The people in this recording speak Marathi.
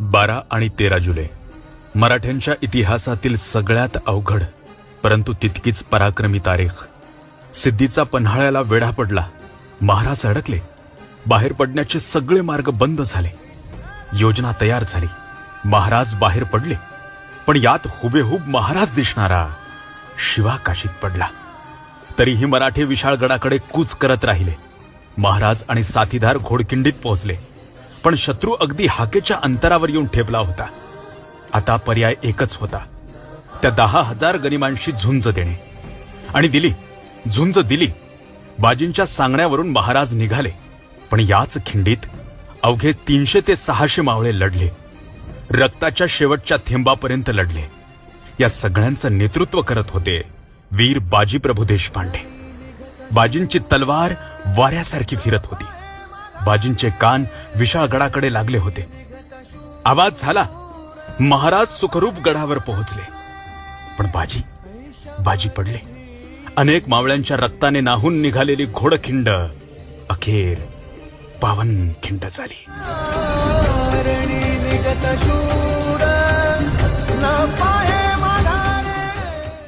बारा आणि तेरा जुलै. मराठ्यांच्या इतिहासातील सगळ्यात अवघड परंतु तितकीच पराक्रमी तारीख. सिद्धीचा पन्हाळ्याला वेढा पडला. महाराज अडकले. बाहेर पडण्याचे सगळे मार्ग बंद झाले. योजना तयार झाली. महाराज बाहेर पडले. पण यात हुबेहूब महाराज दिसणारा शिवा काशीत पडला. तरीही मराठे विशाळगडाकडे कूच करत राहिले. महाराज आणि साथीदार घोडकिंडीत पोहोचले. पण शत्रू अगदी हाकेच्या अंतरावर येऊन ठेपला होता. आता पर्याय एकच होता. त्या दहा हजार गनिमांशी झुंज देणे. आणि दिली झुंज दिली. बाजींच्या सांगण्यावरून महाराज निघाले. पण याच खिंडीत अवघे तीनशे ते सहाशे मावळे लढले. रक्ताच्या शेवटच्या थेंबापर्यंत लढले. या सगळ्यांचं नेतृत्व करत होते वीर बाजीप्रभू देशपांडे. बाजींची तलवार वाऱ्यासारखी फिरत होती. बाजींचे कान विशाळगडाकडे लागले होते. आवाज झाला महाराज सुखरूप गडावर पोहोचले. पण बाजी बाजी पडले. अनेक मावळ्यांच्या रक्ताने नाहून निघालेली घोडखिंड अखेर पावन खिंड झाली.